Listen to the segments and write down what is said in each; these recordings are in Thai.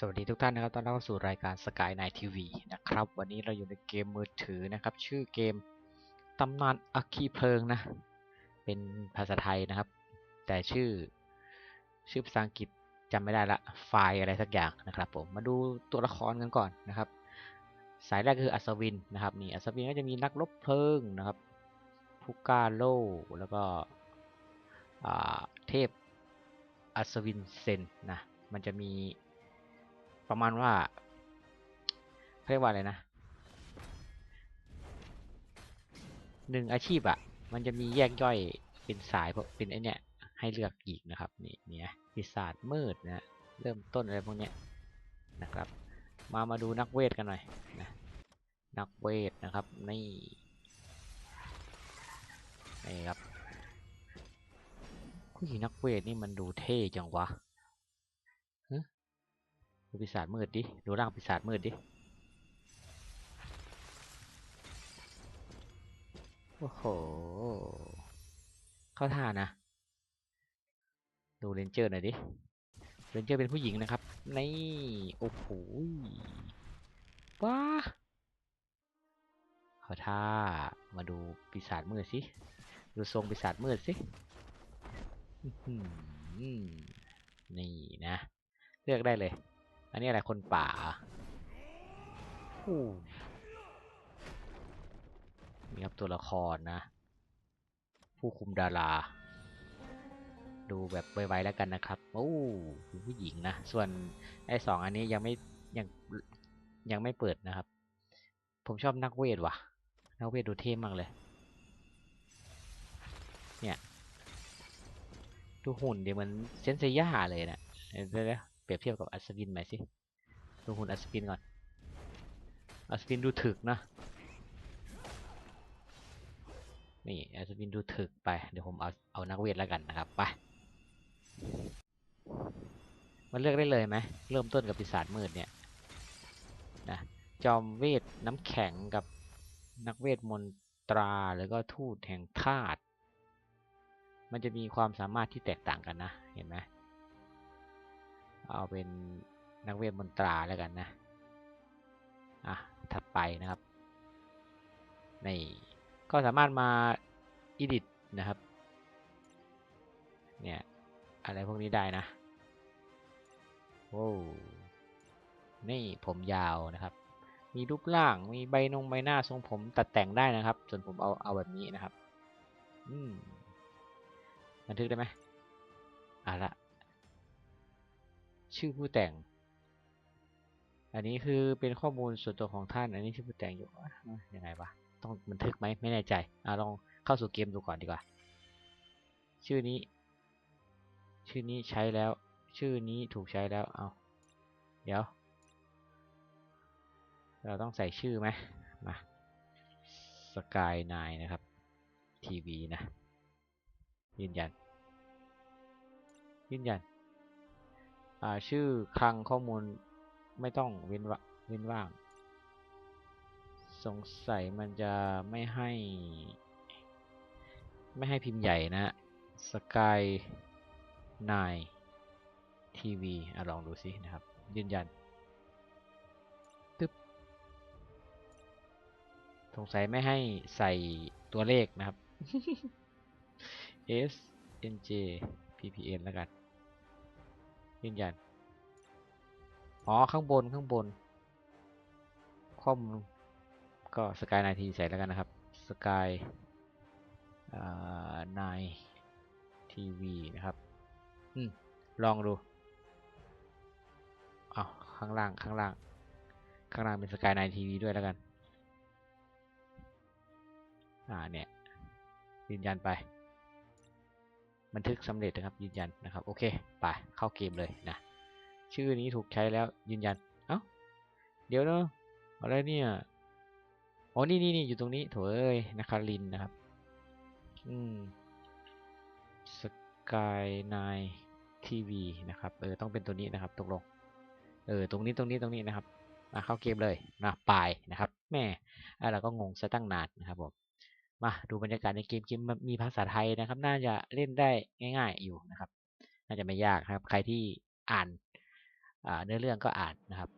สวัสดีทุกท่านนะครับ ตอนรับเข้าสู่รายการ Sky Night TV นะครับ วันนี้เราอยู่ในเกมมือถือนะครับ ชื่อเกมตำนานอัคคีเพลิงนะ เป็นภาษาไทยนะครับ แต่ชื่อชื่อภาษาอังกฤษจำไม่ได้ละไฟล์อะไรสักอย่างนะครับผม มาดูตัวละครกันก่อนนะครับ สายแรกคืออัศวินนะครับ นี่อัศวินก็จะมีนักรบเพลิงนะครับผู้กล้าโล่แล้วก็เทพอัศวินเซนนะ มันจะมี ประมาณว่าเาเรียกว่าอะไรนะหนึ่งอาชีพอะ่ะ มันจะมีแยกย่อยเป็นสายเป็นไอเนี้ยให้เลือกอีกนะครับ นี่เนี่ยปีศาจมืดนะเริ่มต้นอะไรพวกเนี้ยนะครับ มามาดูนักเวทกันหน่อยนะนักเวทนะครับนี่นี่ครับผู้หญิงนักเวทนี่มันดูเท่จังวะ ปีศาจมืดดิ ดูร่างปีศาจมืดดิ โอ้โห เข้าท่านะ ดูเรนเจอร์หน่อยดิ เรนเจอร์เป็นผู้หญิงนะครับ ในโอ้โหว้าเข้าท่า มาดูปีศาจมืดสิ ดูทรงปีศาจมืดสินี่นะ เลือกได้เลย อันนี้อะไรคนป่าอู้นี่ครับตัวละครนะ ผู้คุมดารา ดูแบบไวๆแล้วกันนะครับโอ้เป็นผู้หญิงนะ ส่วนไอ้สองอันนี้ยังไม่ยังยังไม่เปิดนะครับ ผมชอบนักเวทว่ะ นักเวทดูเท่มากเลย เนี่ย ดูหุ่นเดี๋ยวมันเซนเซีย่าเลยนะเดี๋ยวๆ เปรียบเทียบกับอัศวินใหมสิดูหุ่นอัศวินก่อน อัศวินดูถึกนะ นี่อัศวินดูถึกไป เดี๋ยวผมเอาเอานักเวทแล้วกันนะครับ ไป มันเลือกได้เลยไหม เริ่มต้นกับปีศาจมืดเนี่ย นะ จอมเวทน้ำแข็งกับนักเวทมนตรา แล้วก็ทูตแห่งธาตุ มันจะมีความสามารถที่แตกต่างกันนะ เห็นไหม เอาเป็นนักเวทมนตราแล้วกันนะ อะ ถัดไปนะครับ นี่ ก็สามารถมา edit นะครับ เนี่ย อะไรพวกนี้ได้นะโว้วนี่ผมยาวนะครับ มีรูปร่าง มีใบนงใบหน้าทรงผมตัดแต่งได้นะครับ ส่วนผมเอาเอาแบบนี้นะครับ อืมบันทึกได้ไหมอะละ ชื่อผู้แต่ง อันนี้คือเป็นข้อมูลส่วนตัวของท่าน อันนี้ชื่อผู้แต่งอยู่ยังไงวะต้องบันทึกไหมไม่แน่ใจอะลองเข้าสู่เกมดูก่อนดีกว่า ชื่อนี้ ชื่อนี้ใช้แล้ว ชื่อนี้ถูกใช้แล้วเอาเดี๋ยว เราต้องใส่ชื่อไหมมาสกายนายนะครับทีวีนะ ยืนยัน ยืนยัน ชื่อคลังข้อมูลไม่ต้องเว้นวะเว้นว่าง สงสัยมันจะไม่ให้ ไม่ให้พิมพ์ใหญ่นะสกายนายทีวีอะลองดูสินะครับ ยืนยันตึ๊บสงสัยไม่ให้ใส่ตัวเลขนะครับ S N J P P N แล้วกัน ยืนยัน อ๋อ ข้างบนข้างบน ข้อมูลก็สกายนายทีใส่แล้วกันนะครับสกายนายทีวีนะครับอืมลองดูเอาข้างล่างข้างล่าง ข้างล่างเป็นสกายนายทีวีด้วยแล้วกัน อ่าเนี่ยยืนยันไป บันทึกสำเร็จนะครับยืนยันนะครับโอเคไปเข้าเกมเลยนะชื่อนี้ถูกใช้แล้วยืนยันเอ้าเดี๋ยวเนาะอะไรเนี่ยอ๋อนี่นี่นี่อยู่ตรงนี้โถเอ้ยนาคารินนะครับอืมสกายนายทีวีนะครับเออต้องเป็นตัวนี้นะครับตกลงเออตรงนี้ตรงนี้ตรงนี้นะครับมาเข้าเกมเลยนะปลายนะครับแม่อะไรเราก็งงซะตั้งนานนะครับผม มาดูบรรยากาศในเกมเกมมีภาษาไทยนะครับ น่าจะเล่นได้ง่าย ๆอยู่นะครับ น่าจะไม่ยากครับ ใครที่อ่านเนื้อเรื่องก็อ่านนะครับ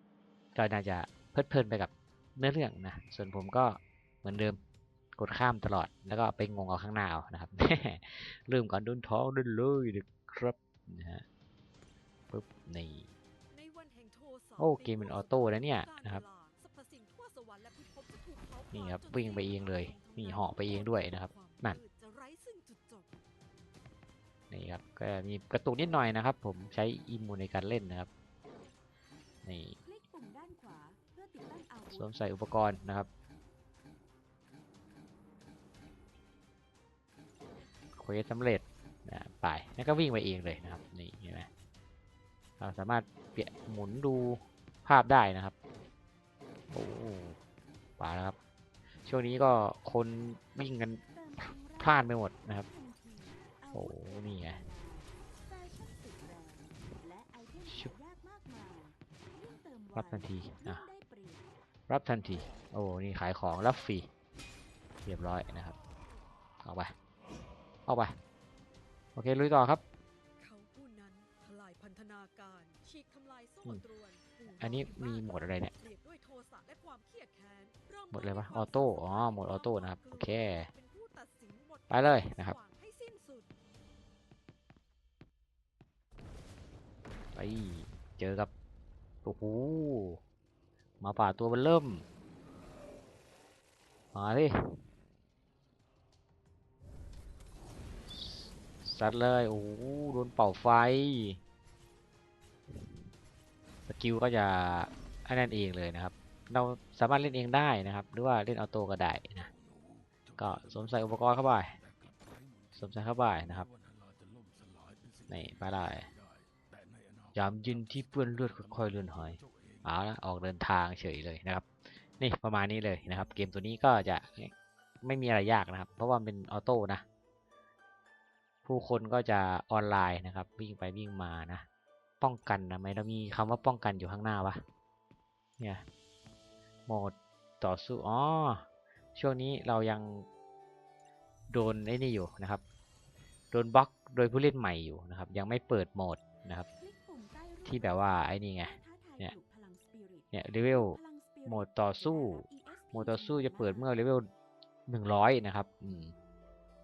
ก็น่าจะเพลิดเพลินไปกับเนื้อเรื่องนะ ส่วนผมก็เหมือนเดิมกดข้ามตลอด แล้วก็ไปงงเอาข้างหน้าเอานะครับเริ่มก่อนโดนท้องได้เลยนะครับนะฮะปุ๊บนี่โอ้เกมเป็นออโต้นะเนี่ยนะครับนี่ครับวิ่งไปเองเลย นี่เหาะไปเองด้วยนะครับนั่นนี่ครับก็มีกระตุกนิดหน่อยนะครับ ผมใช้อิมูในการเล่นนะครับนี่สวมใส่อุปกรณ์นะครับ เควสสำเร็จนะไปแล้วก็วิ่งไปเองเลยนะครับนี่เห็นไหมเราสามารถเปลี่ยนหมุนดูภาพได้นะครับโอ้ไปแล้วครับ ช่วงนี้ก็คนวิ่งกันเติมครั้งแรกพลาดไปหมดนะครับทันทีอาโอ้วุธนี่ไงแฟชั่นสุดแรงและไอเทมชุหาบยากมากมายยิ่งเติมไวรับทันทียิ่งอะได้เปรียบรับทันที โอ้นี่ขายของรับฟรี เรียบร้อยนะครับ เอาไป เอาไป โอเค ลุยต่อครับเขาผู้นั้นทลายพันธนาการฉีกทำลายโซ่อืมตรวนปู่อันนี้น้ยมีโหมดอะไรเนี่ย เปรียบด้วยโทสะและความเครียดแค้นเริ่หมดเลยวะต้นออด้วยโต้ความอ๋อสัมโหมดพัอนอธ์โต้นะครับหโอเคเป็นผู้ตัดสินบทไปเลยนะครับหวังให้สิ้นสุดไปเจอกับโอ้โหหมาป่าตัวมันเริ่ม มาดิสัตว์เลย โอ้โหโดนเป่าไฟ สกิลก็จะอันนั้นเองเลยนะครับ เราสามารถเล่นเองได้นะครับ หรือว่าเล่นออโต้ก็ได้นะก็สวมใส่อุปกรณ์เข้าไปสวมใส่เข้าไปนะครับนี่ไปได้ยามยินที่เปื้อนเลือดค่อยๆเลื่อนหายเอาละออกเดินทางเฉยเลยนะครับ นี่ประมาณนี้เลยนะครับ เกมตัวนี้ก็จะไม่มีอะไรยากนะครับ เพราะว่าเป็นออโต้นะ ผู้คนก็จะออนไลน์นะครับ วิ่งไปวิ่งมานะ ป้องกันนะไหมเรามีคำว่าป้องกันอยู่ข้างหน้าปะเนี่ย โหมดต่อสู้อ๋อช่วงนี้เรายังโดนไอ้นี่อยู่นะครับ โดนบล็อกโดยผู้เล่นใหม่อยู่นะครับ ยังไม่เปิดโหมดนะครับ ที่แบบว่าไอ้นี่ไงเนี่ยเนี่ยเลเวลโหมดต่อสู้โหมดต่อสู้จะเปิดเมื่อเลเวลหนึ่งร้อยนะครับอืม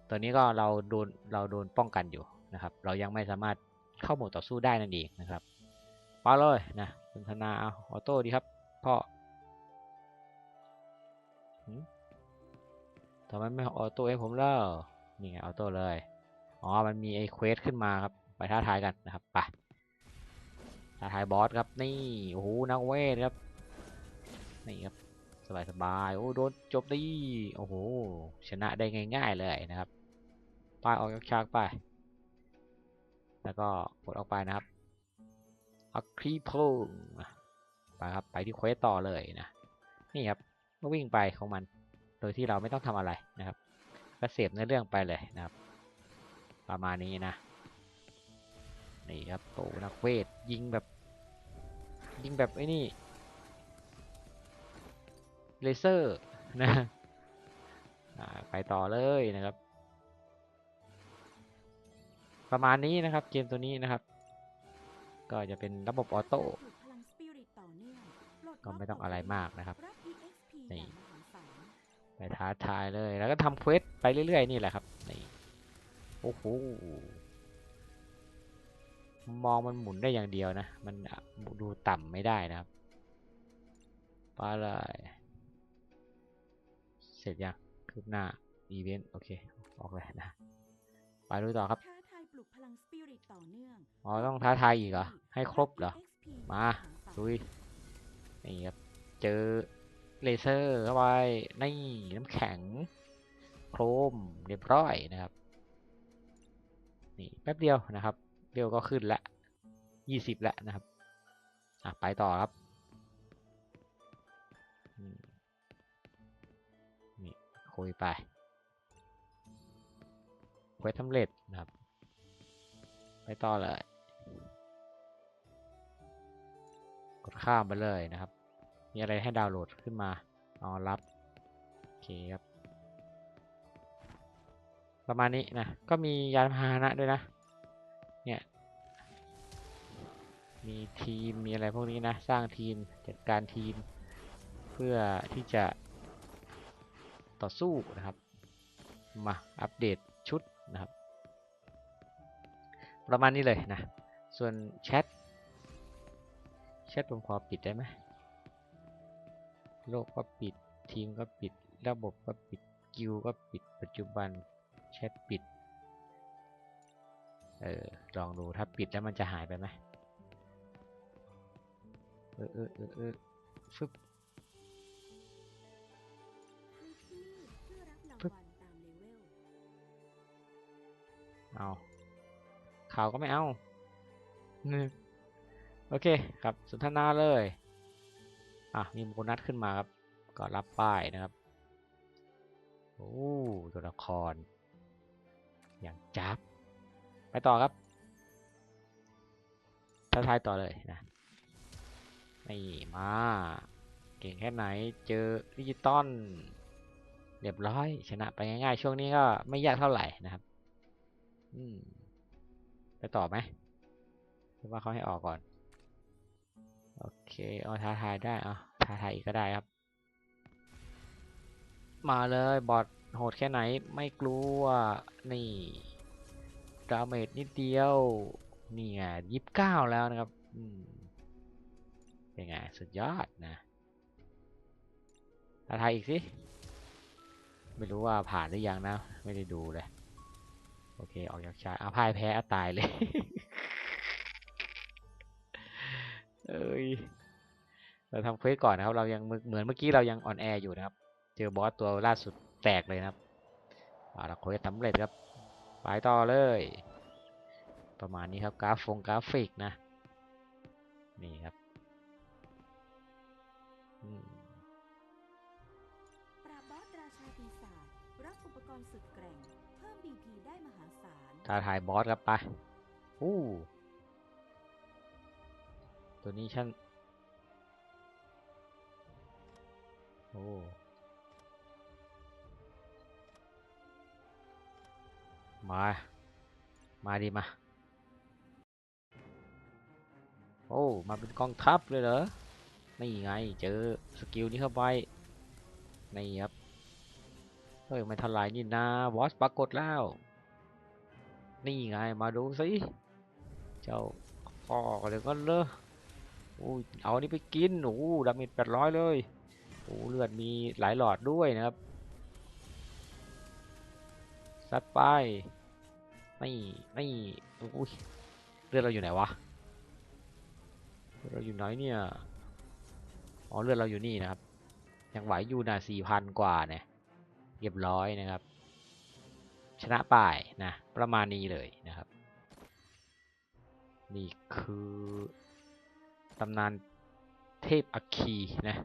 ตอนนี้ก็เราโดนเราโดนป้องกันอยู่นะครับ เรายังไม่สามารถเข้าโหมดต่อสู้ได้นั่นเองนะครับไปเลยนะคุณธนาเอาออโต้ดีครับพ่อ ทำไมไม่ออโต้ให้ผมเล่านี่ไงออโต้เลย อ๋อ มันมีไอ้เควสขึ้นมาครับ ไปท้าทายกันนะครับ ไป ท้าทายบอสครับ นี่ โอ้โห นักเวทครับ นี่ครับ สบายสบาย โอ้ โดนจบดี โอ้โห ชนะได้ง่าย ๆ เลยนะครับป้ายออกจากฉากไป แล้วก็กดออกไปนะครับอัคคีพงไปครับ ไปที่เควสต่อเลยนะ นี่ครับ ก็วิ่งไปของมัน โดยที่เราไม่ต้องทำอะไรนะครับก็เสพในอเรื่องไปเลยนะครับ ประมาณนี้นะนี่ครับโตนักเวทยิงแบบ ยิงแบบไอ้นี่เลเซอร์นะอ่าไปต่อเลยนะครับ ประมาณนี้นะครับเกมตัวนี้นะครับ ก็จะเป็นระบบออโต้ปลุกพลัง Spirit ต่อเนื่องปลดก็ล็ไม่ต้องอะไรมากนะครับรับ EXP นี่อย่างมหาศาลไปท้าทายเลยแล้วก็ทำเควสไปเรื่อยๆนี่แหละครับนี่โอ้โหมองมันหมุนได้อย่างเดียวนะ มันอะดูต่ำไม่ได้นะครับไปเลยเสร็จยังคืบหน้าอีเวนต์โอเค ออกเลยนะไปดูต่อครับท้าทายปลุกพลัง Spirit ต่อเนื่องอ๋อต้องท้าทายอีกเหรอ ให้ครบเหรอ EXP มาอย่งหศลลุย นี่ครับ เจอ เลเซอร์เข้าไปนี่น้ำแข็ง โครมเรียบร้อยนะครับ นี่แป๊บเดียวนะครับเร็วก็ขึ้นละยี่สิบละนะครับอะไปต่อครับนี่คุยไปเควสสำเร็จนะครับ ไปต่อเลย กดข้ามไปเลยนะครับ มีอะไรให้ดาวน์โหลดขึ้นมาเอารับโอเคครับประมาณนี้นะก็มียานพาหนะด้วยนะเนี่ยมีทีมมีอะไรพวกนี้นะสร้างทีมจัดการทีม เพื่อที่จะต่อสู้นะครับมาอัปเดตชุดนะครับ ประมาณนี้เลยนะ ส่วนแชทแชทผมขอปิดได้ไหม โลกก็ปิด ทีมก็ปิด ระบบก็ปิดกิวก็ปิด ปัจจุบันแชทปิด เออ ลองดูถ้าปิดแล้วมันจะหายไปไหมเออเออเออเออฟึบมีชื่อเพื่อรับรางปึ๊บวัลตามเลเวเอาข่าวก็ไม่เอา โอเค ครับ สนทนาเลย อะมีโบนัสขึ้นมาครับ ก็รับป้ายนะครับ โอ้ตัวละคร อย่างจับไปต่อครับท้าทายต่อเลยนะนี่มา เก่งแค่ไหนเจอดิจิตอลเรียบร้อย ชนะไปง่ายๆ ช่วงนี้ก็ไม่ยากเท่าไหร่นะครับ อืม ไปต่อไหมหรือว่าเขาให้ออกก่อน โอเค เอาท้าทายได้เอาท้าทายอีกก็ได้ครับ มาเลยบอทโหดแค่ไหนไม่กลัว นี่ดาเมจนิดเดียว นี่ไงยี่สิบเก้าแล้วนะครับเป็นไงสุดยอดนะท้าทายอีกสิ ไม่รู้ว่าผ่านหรือยังนะ ไม่ได้ดูเลย โอเค ออกจากชาร์จเอาพ่ายแพ้อาตายเลย เอ้ยเราทำเควสก่อนนะครับ เรายังเหมือนเหมือนเมื่อกี้เรายังออนแอร์อยู่นะครับ เจอบอสตัวล่าสุดแตกเลยนะครับเอาละเควสสำเร็จครับไปต่อเลย ประมาณนี้ครับกราฟงกราฟิกนะ นี่ครับอืมปราบบอสราชาปีศาจรับอุปกรณ์สุดแกร่ง เพิ่ม BP ได้มหาศาลท้าทายบอสครับไปอู้ ตัวนี้ฉันโอ้มา มาดีมา โอ้ มาเป็นกองทัพเลยเหรอ นี่ไง เจอสกิลนี้เข้าไป นี่ครับ เฮ้ยไม่ทลายนี่นาบอสปรากฏแล้ว นี่ไง มาดูสิ เจ้าพ่อเลยก็เลย อู้เอานี้ไปกินโอ้ดาเมจแปดร้อยเลยโอ้เลือดมีหลายหลอดด้วยนะครับซัดไปไม่ไม่อุ้ยเลือดเราอยู่ไหนวะเลือดเราอยู่ไหนเนี่ยอ๋อเลือดเราอยู่นี่นะครับ ยังไหวอยู่นะสี่พันกว่าเนี่ยเรียบร้อยนะครับ ชนะไป่ายนะ ประมาณนี้เลยนะครับ นี่คือ ตำนานเทพอัคคีนะ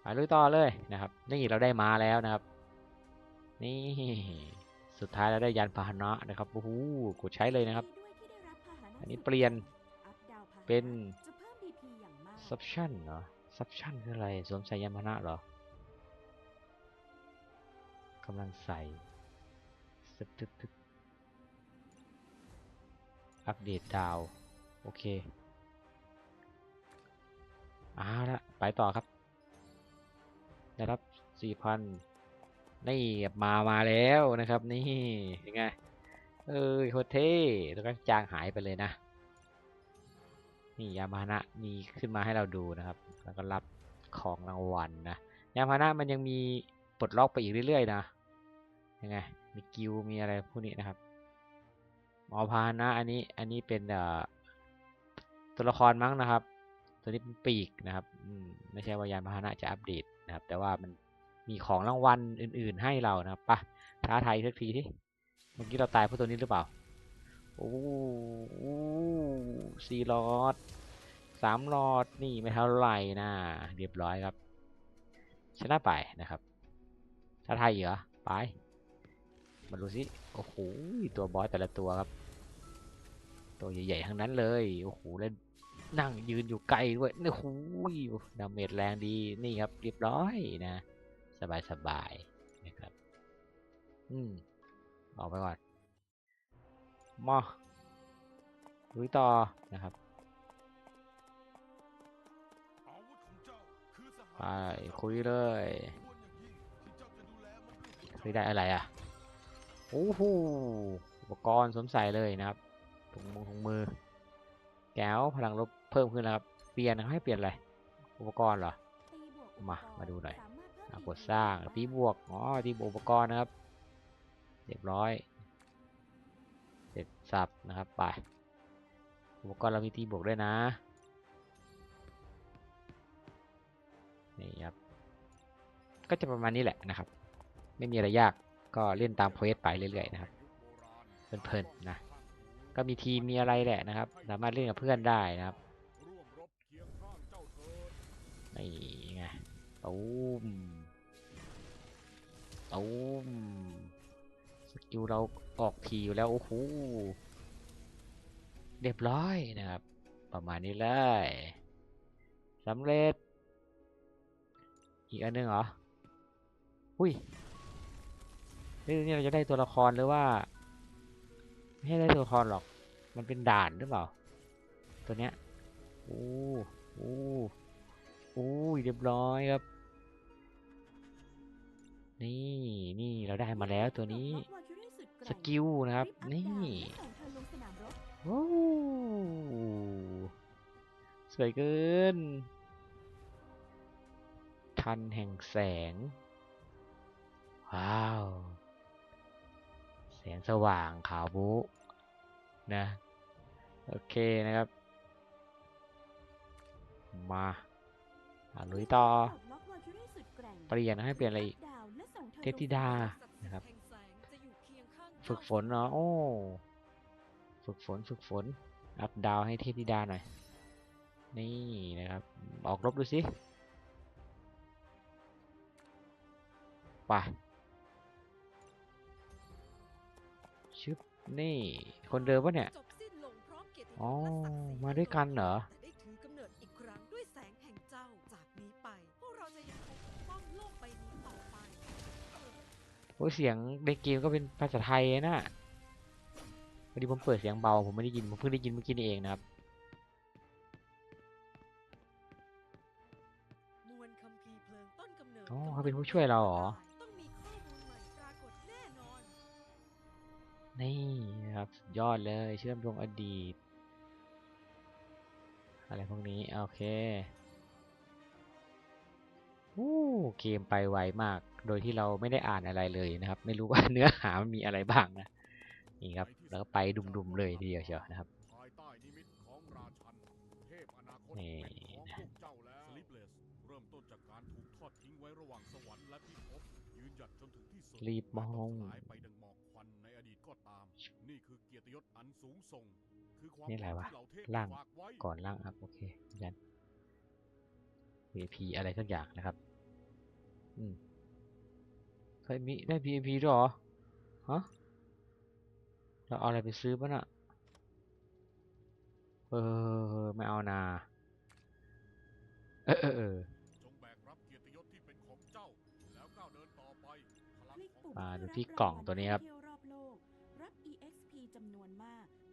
ไปลุยต่อเลยนะครับ นี่เราได้มาแล้วนะครับ นี่สุดท้ายเราได้ยานพาหนะนะครับโอ้โหกดใช้เลยนะครับ อันนี้เปลี่ยนเป็นจะเพิ่ม BP อย่างมาก subtion เหรอ subtion คืออะไรสวมใส่ยานพาหนะเหรอกำลังใส่ตึกตึกตึกอัปเดตดาว โอเคเอาละไปต่อครับ ได้รับ4,000นี่มามาแล้วนะครับ นี่ยังไง เอ้ยโคตรเท่แล้วก็จางหายไปเลยนะ นี่ยานพานะมีขึ้นมาให้เราดูนะครับ แล้วก็รับของรางวัลนะยานพานะมันยังมีปลดล็อกไปอีกเรื่อยๆนะยังไงมีกิลมีอะไรพวกนี้นะครับหมอพานะอันนี้อันนี้เป็นเอ่อ ตัวละครมั้งนะครับ ตัวนี้เป็นปีกนะครับอืไม่ใช่ว่ายานพาหนะจะอัปเดตนะครับ แต่ว่ามันมีของรางวัลอื่น ๆ ให้เรานะครับปะท้าทายอีกสักทีที่เมื่อกี้เราตายเพราะตัวนี้หรือเปล่าโอ้โหสี่หลอดสามหลอดนี่ไม่เท่าไหร่นะเรียบร้อยครับ ชนะไปนะครับท้าทายเหรอไปมาดูสิโอ้โหตัวบอสแต่ละตัวครับ ตัวใหญ่ๆทั้งนั้นเลย โอ้โหแล้วนั่งยืนอยู่ไกลด้วยนี่โอ้โหดาเมจแรงดี นี่ครับเรียบร้อยนะ สบายๆนะครับ อืม ออกไปก่อนมาลุยต่อนะครับไปคุยเลยควรอย่างยิ่งที่เจ้าจะดูแลมันด้วยคุยได้อะไรอะ โอ้โห อุปกรณ์สวมใส่เลยนะครับ ถุงมือถุงมือ แก้วพลังลบเพิ่มขึ้นแล้วครับ เปลี่ยนให้เปลี่ยนอะไร อุปกรณ์เหรอ มา มาดูหน่อยกดสร้างตีบวก อ๋อตีบวกอุปกรณ์นะครับ เรียบร้อย เสร็จสับนะครับ ไป อุปกรณ์เรามีตีบวกด้วยนะ นี่ครับ ก็จะประมาณนี้แหละนะครับ ไม่มีอะไรยาก ก็เล่นตามเควสไปเรื่อยๆนะครับ เพลินๆนะ ก็มีทีมมีอะไรแหละนะครับ สามารถเล่นกับเพื่อนได้นะครับร่วมรบเคียงข้างเจ้าเถิดนี่ไงตูมตูมสกิลเราออกทีอยู่แล้วโอ้โหเรียบร้อยนะครับ ประมาณนี้เลยสำเร็จ อีกอันหนึงเหรอ อุ้ยนี่นี่เราจะได้ตัวละครหรือว่า ไม่ให้ได้ตัวละครหรอก มันเป็นด่านหรือเปล่า ตัวเนี้ยโอ้โอ้โอ้ยเรียบร้อยครับ นี่นี่เราได้มาแล้วตัวนี้ สกิลนะครับ นี่ดาวและส่งเธอลงสนามรบโอ้สวยเกิน ทันแห่งแสง ว้าว แสงสว่างขาวบุนะ โอเคนะครับ มาอะลุยต่อปลดล็อก Valkyrie สุดแกร่งเปลี่ยนให้เปลี่ยนอะไรอีกดาวและส่งธอเทพธิดา นะครับแห่งแสงจะอยู่เคียงข้างฝึกเจ้าฝนเนาะ โอ้ ฝึกฝน ฝึกฝน อัพดาวให้เทพธิดาหน่อย นี่นะครับ ออกรบดูสิ ไป นี่ คนเดิมปะเนี่ย จบสิ้นลงพร้อมเกียรติยศอ๋อและศักดิ์ศรีมาด้วยกันเหรอ แต่ได้ถือกำเนิดอีกครั้งด้วยแสงแห่งเจ้าจากนี้ไป พวกเราจะยังคงปกป้องโลกใบนี้ต่อไป โอ้ยเสียงในเกมก็เป็นภาษาไทยนะพอดีผมเปิดเสียงเบาผมไม่ได้ยินผมเพิ่งได้ยินเมื่อกี้นี่เองนะครับ มวลคัมภีร์เพลิงต้นกำเนิดอ๋อกำลังเขาเป็นผู้ช่วยเราเหรอต้องมีข้ นี่นะครับสุดยอดเลยเชื่อมโยงอดีต อะไรพวกนี้ โอเคอู้เกมไปไวมาก โดยที่เราไม่ได้อ่านอะไรเลยนะครับ ไม่รู้ว่าเนื้อหามันมีอะไรบ้างนะ นี่ครับ แล้วก็ไปดุมๆเลยทีเดียวเชียวนะครับภายใต้นิมิตของราชันเทพอนาคตนี่เป็นของพวกเจ้าแล้วสลิปเลสเริ่มต้นจากการถูกทอดทิ้งไว้ระหว่างสวรรค์และพิภพยืนหยัดจนถึงที่สุดรีบมอง กควันในอดีตก็ตาม นี่คือเกียรติยศอันสูงส่ง คือความนี่อะไรวะที่เหล่าเทพล่างฝากไว้ก่อนล่างอัพโอเคยัน VIP อะไรสักอย่างนะครับ อืมเคยมีได้ VIP ด้วยเหรอฮะเราเอาอะไรไปซื้อป่ะน่ะเออไม่เอานาเออเออเออจงแบกรับเกียรติยศที่เป็นของเจ้าแล้วก้าวเดินต่อไปพลังคลิกของปุ่มอ่าดูเพื่ที่รับกล่องรางวัลตัวนี้ครับ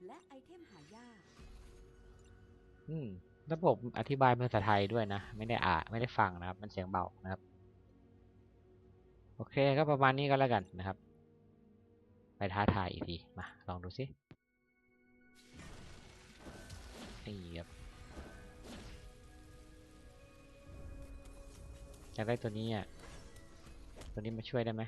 และไอเทมหายาก อืม ระบบอธิบายเป็นภาษาไทยด้วยนะ ไม่ได้อ่านไม่ได้ฟังนะครับ มันเสียงเบานะครับ โอเคก็ประมาณนี้ก็แล้วกันนะครับ ไปท้าทายอีกที มา ลองดูสินี่ครับอยากได้ตัวนี้อะ ตัวนี้มาช่วยได้ไหม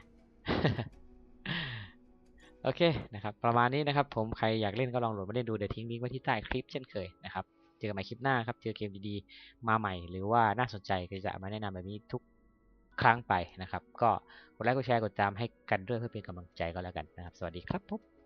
โอเคนะครับประมาณนี้นะครับผมใครอยากเล่นก็ลองโหลดมาเล่นดูเดี๋ยวทิ้งลิงก์ไว้ที่ใต้คลิปเช่นเคยนะครับเจอกันใหม่คลิปหน้าครับเจอเกมดีๆ มาใหม่ หรือว่าน่าสนใจก็จะมาแนะนำแบบนี้ทุกครั้งไปนะครับ ก็กดไลค์กดแชร์กดตามให้กันด้วยเพื่อเป็นกำลังใจก็แล้วกันนะครับ สวัสดีครับผม